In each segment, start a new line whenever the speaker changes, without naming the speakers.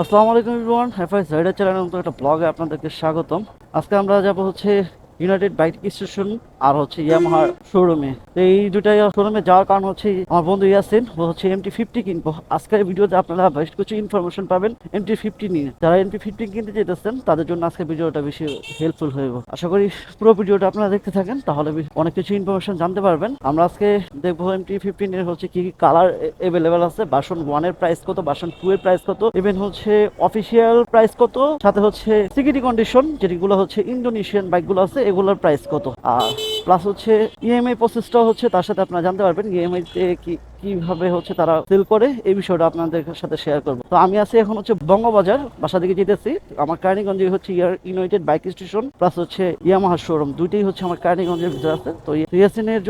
আসসালামু আলাইকুম এভরিওয়ান হ্যাফাই জয়ডা চ্যানেলের মতো একটা ব্লগে আপনাদেরকে স্বাগতম। আজকে আমরা যাব হচ্ছে ইউনাইটেড বাইক স্টেশন আর হচ্ছে ইয়ামাহা শোরুমে তো এই দুটাই শোরুমে যাওয়ার কারণ হচ্ছে আমার বন্ধু ইয়াসিন ও হচ্ছে এমটি ফিফটি কিনবো। আজকের ভিডিওতে আপনারা বেশ কিছু ইনফরমেশন পাবেন এমটি ফিফটি নিয়ে। যারা এমটি ফিফটি কিনতে যেতেছেন, তাদের জন্য আজকে ভিডিওটা বেশি হেল্পফুল হইব। আশা করি পুরো ভিডিওটা আপনারা দেখতে থাকেন, তাহলে অনেক কিছু ইনফরমেশন জানতে পারবেন। আমরা আজকে দেখব এমটি ফিফটিন এর হচ্ছে কি কি কালার এভেলেবেল আছে বাসন ওয়ানের প্রাইস কত বাসন টু এর প্রাইস কত ইভেন হচ্ছে অফিসিয়াল প্রাইস কত, সাথে হচ্ছে সিকিউরিটি কন্ডিশন যেগুলো হচ্ছে ইন্দোনেশিয়ান বাইকগুলো আছে এগুলোর প্রাইস কত? আর প্লাস হচ্ছে ইএমআই প্রসেসটাও হচ্ছে তার সাথে আপনারা জানতে পারবেন ইএমআই তে কি, কীভাবে হচ্ছে তারা সেল করে, এই বিষয়টা আপনাদের সাথে শেয়ার করব। তো আমি আছি এখন হচ্ছে বঙ্গবাজার, বাসা দিকে যেতেছি। আমার কার্নিগঞ্জে হচ্ছে ইয়ার ইউনাইটেড বাইক স্টেশন প্লাস হচ্ছে ইয়ামাহা শোরুম দুইটাই হচ্ছে আমার কার্নিগঞ্জের ভিতরে আছে। তো ইয়াসিনের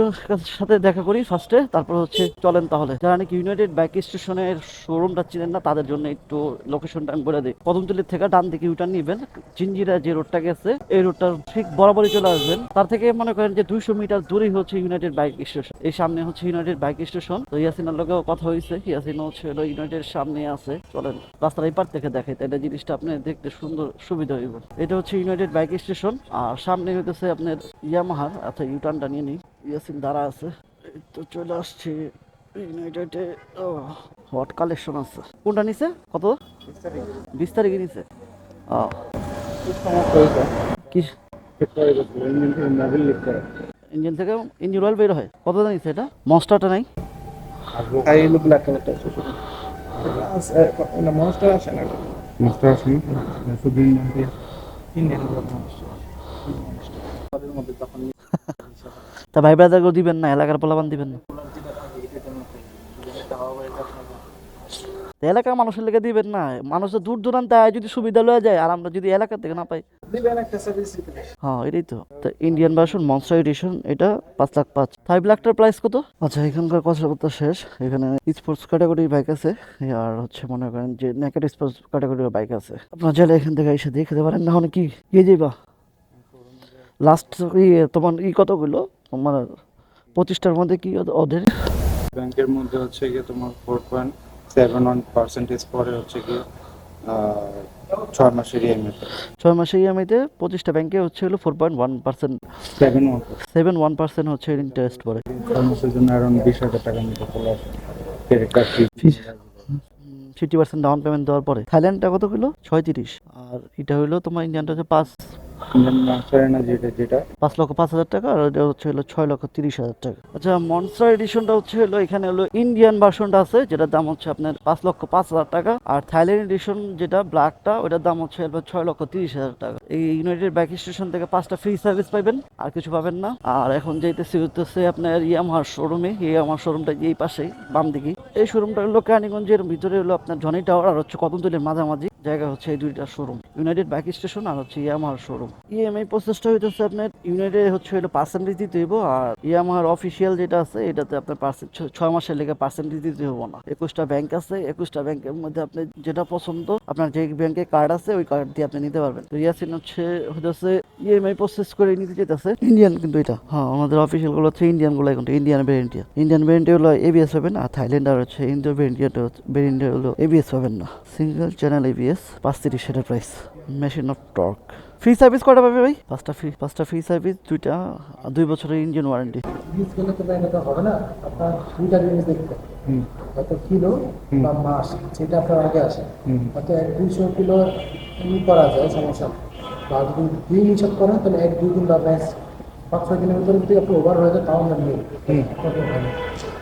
সাথে দেখা করি ফার্স্টে তারপর হচ্ছে চলেন তাহলে। যারা নাকি ইউনাইটেড বাইক স্টেশনের শোরুমটা চিনেন না, তাদের জন্য একটু লোকেশনটা আমি বলে দিই। কদমতলির থেকে ডান দিকে ইউটার্ন নিবেন। জিঞ্জিরা যে রোডটা গেছে, এই রোডটা ঠিক বরাবরই চলে আসবেন। তার থেকে মনে করেন যে দুইশো মিটার দূরেই হচ্ছে ইউনাইটেড বাইক স্টেশন এই সামনে হচ্ছে ইউনাইটেড বাইক স্টেশন তো ইয়াসিনের লোকেও কথা হয়েছে ইয়াসিন হচ্ছে হলো ইউনাইটেড সামনে আছে। চলেন রাস্তার এই পার থেকে দেখাই। তাহলে জিনিসটা আপনি দেখতে সুন্দর সুবিধা হইব। এটা হচ্ছে ইউনাইটেড বাইক স্টেশন আর সামনে হইতেছে আপনার ইয়ামাহার আচ্ছা ইউটার্নটা নিয়ে নিই। ইয়াসিন দাঁড়া আছে। তো চলে আসছে ইউনাইটেডে হট কালেকশন আছে। কোনটা নিছে? কত? বিশ তারিখে। নিছে। ও। কি ইঞ্জিন থেকে ইঞ্জিন অয়েল বের হয়। কত দাম এটা? মনস্টারটা নাই?
মনস্টার আছে। না শুধু ইন্ডিয়ান
তা ভাই ব্রাদারকেও দিবেন না এলাকার পোলাবান দিবেন না। তা এলাকার মানুষের লেগে দিবেন না। মানুষের দূর দূরান্তে আয় যদি সুবিধা লয়ে যায় আর আমরা যদি এলাকা থেকে না পাই। হ্যাঁ এটাই তো। তো ইন্ডিয়ান ভার্সন মনস্টার এডিশন এটা পাঁচ লাখ পাঁচ। ফাইভ লাখটার প্রাইস কত? আচ্ছা এখানকার কথাবার্তা শেষ। এখানে স্পোর্টস ক্যাটাগরির বাইক আছে। আর হচ্ছে মনে করেন যে নেকেট স্পোর্টস ক্যাটাগরির বাইক আছে। আপনার চাইলে এখান থেকে এসে দেখতে পারেন। না হলে কি? গিয়ে যাইবা লাস্ট ইয়ে তোমার ই কতগুলো? তোমার পঁচিশটার মধ্যে কি ওদের?
ব্যাংকের মধ্যে হচ্ছে গিয়ে তোমার four point seven one percentage পরে হচ্ছে গিয়ে ছয় মাসের ইএমআই
ছয় মাসে ইএমআইতে পঁচিশটা ব্যাংকে হচ্ছে হলো four point one percent
seven one
seven one percent হচ্ছে ইন্টারেস্ট পড়ে
ছয় মাসের জন্য অ্যারাউন্ড বিশ হাজার টাকার মতো চলে credit card
fifty percent down payment দেওয়ার পরে। থাইল্যান্ডটা কত কিলো ছয় তিরিশ আর এটা হলো তোমার ইন্ডিয়ানটা হচ্ছে পাঁচ
যেটা।
পাঁচ লক্ষ পাঁচ হাজার টাকা, আর এটা হচ্ছে হলো ছয় লক্ষ তিরিশ হাজার টাকা। আচ্ছা মনস্টার এডিশনটা হচ্ছে হলো, এখানে হলো ইন্ডিয়ান ভার্সনটা আছে, যেটার দাম হচ্ছে আপনার পাঁচ লক্ষ পাঁচ হাজার টাকা। আর থাইল্যান্ড এডিশন যেটা ব্ল্যাকটা ওটার দাম হচ্ছে হলো ছয় লক্ষ তিরিশ হাজার টাকা। এই ইউনাইটেড বাইক স্টেশন থেকে পাঁচটা ফ্রি সার্ভিস পাবেন আর কিছু পাবেন না। আর এখন যেতেছি হচ্ছে আপনার ইয়ামাহার শোরুমে ইয়ামাহার শোরুমটা এই পাশেই বাম দিকে এই শোরুমটা হলো কেরানীগঞ্জের ভিতরে হলো আপনার জনি টাওয়ার আর হচ্ছে কদমতলির মাঝামাঝি। জায়গা হচ্ছে এই দুইটা শোরুম ইউনাইটেড বাইক স্টেশন আর হচ্ছে ইয়ামাহার শোরুম ইএমআই প্রসেসটা হইতেছে আপনার ইউনাইটেড হচ্ছে হলো পার্সেন্টেজ দিতে হইব আর ইয়ামাহার অফিসিয়াল যেটা আছে, এটাতে আপনার পার্সেন্ট ছয় মাসের লেগে পার্সেন্টেজ দিতে হব না। একুশটা ব্যাংক আছে, একুশটা ব্যাংকের মধ্যে আপনি যেটা পছন্দ, আপনার যে ব্যাংকে কার্ড আছে, ওই কার্ড দিয়ে আপনি নিতে পারবেন। তো ইয়াসিন হচ্ছে হচ্ছে ইএমআই প্রসেস করে নিতে যেতেছে। ইন্ডিয়ান কিন্তু এটা হ্যাঁ আমাদের অফিসিয়ালগুলো হচ্ছে ইন্ডিয়ানগুলো কিন্তু ইন্ডিয়ান ভেরিয়েন্টিয়া ইন্ডিয়ান ভেরিয়েন্টি হলো এবিএস পাবেন, আর থাইল্যান্ড আর হচ্ছে ইন্ডিয়ান ভেরিয়েন্টিয়া ভেরিয়েন্টি হলো এবিএস পাবেন না। সিঙ্গেল চ্যানেল এবিএস পাঁচ তিরিশ সেটার price machine off torque free service কটা পাবে ভাই? পাঁচটা ফ্রি পাঁচটা ফ্রি সার্ভিস দুইটা আর দুই বছরের ইঞ্জিন ওয়ারেন্টি
তো হবে না আপনার দুইটা জিনিস দেখতে হয়তো কিলো বা মাস যেটা আপনার আগে আসে। হয়তো এক দুইশো কিলো করা যায় সমস্যা। নেই। বা যদি দুই নিষেধ করেন তাহলে এক দুই দিন বা ব্যাস পাঁচ ছয় দিনের ভিতরে যদি আপনি ওভার হয়ে যায় তাও আমরা নিয়ে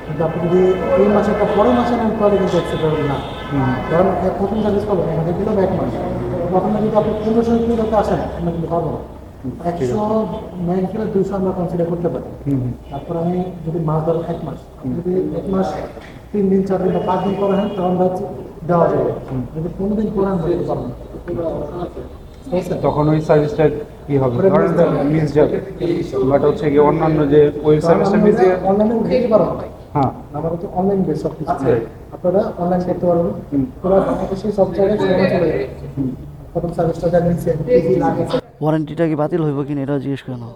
কিন্তু আপনি যদি এই মাসে বা পরের মাসে নেন তাহলে কিন্তু না কারণ প্রথম সার্ভিস আমাদের দিল এক মাস প্রথমে যদি আপনি পনেরোশো কিলোতে আসেন আমরা কিন্তু পারব না। একশো নয় কিলো দুইশো আমরা কনসিডার করতে পারি। তারপর আমি যদি মাস ধরো এক মাস যদি এক মাস তিন দিন চার দিন বা পাঁচ দিন পরে হ্যাঁ তখন দেওয়া যাবে। যদি পনেরো দিন দিতে পারব
তখন ওই সার্ভিসটা কি হবে। মিস যাবে। বাট হচ্ছে কি অন্যান্য যে ওই সার্ভিসটা মিস
অনলাইনে পারব না।
হ্যাঁ।
আমার হচ্ছে অনলাইন বেস সব কিছু।
আচ্ছা।
আপনারা অনলাইন করতে পারবেন। সেই সব জায়গায় সময় চলে যাবে। প্রথম সার্ভিসটা যা
ওয়ারেন্টিটা কি বাতিল হইব কিনা এটা জিজ্ঞেস করে নাও।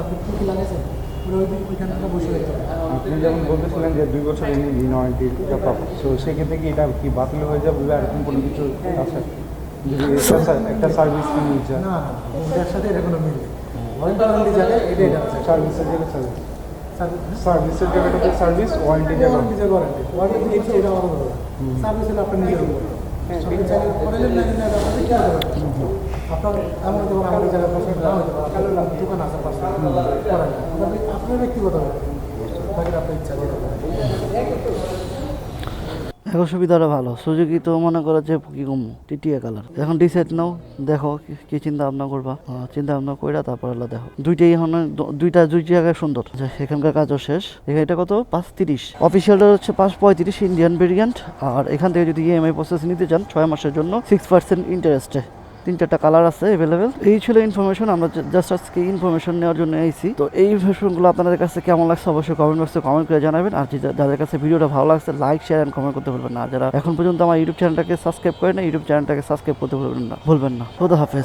আপনি পুরো
যেমন বলতেছিলেন যে দুই বছর ইঞ্জিন ওয়ারেন্টির পাবো তো সেক্ষেত্রে কি এটা কি বাতিল হয়ে যাবে বা এরকম কোনো কিছু আছে? একটা- একটা সার্ভিস কিনে যায়
না ওটার সাথে এটা কোনো মিল নেই। ওয়ারেন্টি জায়গায় এটা
সার্ভিসের জায়গায় সার্ভিস সার্ভিসের জায়গাটাতে সার্ভিস ওয়ারেন্টি জায়গা।
ওয়ারেন্টি জায়গা ওয়ারেন্টি ওয়ারেন্টি দিয়েছে এটা হবে সার্ভিস হলে আপনার নিজের হবে আপনার এমন হতে পারে আমাদের জায়গায় পছন্দ না হতে পারে আপনার দোকান আছে পাশে করেন না তবে আপনার ব্যক্তিগত আপনার ইচ্ছা।
এখন সুবিধাটা ভালো। সুযোগই তো মনে করো যে কি কম টিটিয়া কালার এখন ডিসাইড নাও, দেখো কি- চিন্তা ভাবনা করবা। চিন্তা ভাবনা কইরা তারপর দেখো। দুইটাই এখন, দুইটা, দুই জায়গায় সুন্দর। এখানকার কাজও শেষ। এখানে এটা কত? পাঁচ তিরিশ। অফিসিয়ালটা হচ্ছে পাঁচ পঁয়ত্রিশ ইন্ডিয়ান ভেরিয়েন্ট আর এখান থেকে যদি ইএমআই প্রসেস নিতে চান, ছয় মাসের জন্য সিক্স পার্সেন্ট ইন্টারেস্টে তিন চারটা কালার আছে অ্যাভেলেবেল এই ছিল ইনফরমেশন আমরা জাস্ট আজকে ইনফরমেশন নেওয়ার জন্য এসেছি তো এই ইনফরমেশনগুলো আপনাদের কাছে কেমন লাগছে অবশ্যই কমেন্ট বক্সে কমেন্ট করে জানাবেন। আর যাদের কাছে ভিডিওটা ভালো লাগছে লাইক শেয়ার অ্যান্ড কমেন্ট করতে ভুলবেন না। যারা এখন পর্যন্ত আমার ইউটিউব চ্যানেলটাকে সাবস্ক্রাইব না ইউটিউব চ্যানেলটাকে সাবস্ক্রাইব করতে ভুলবেন না। ভুলবেন না। খোদা হাফেজ।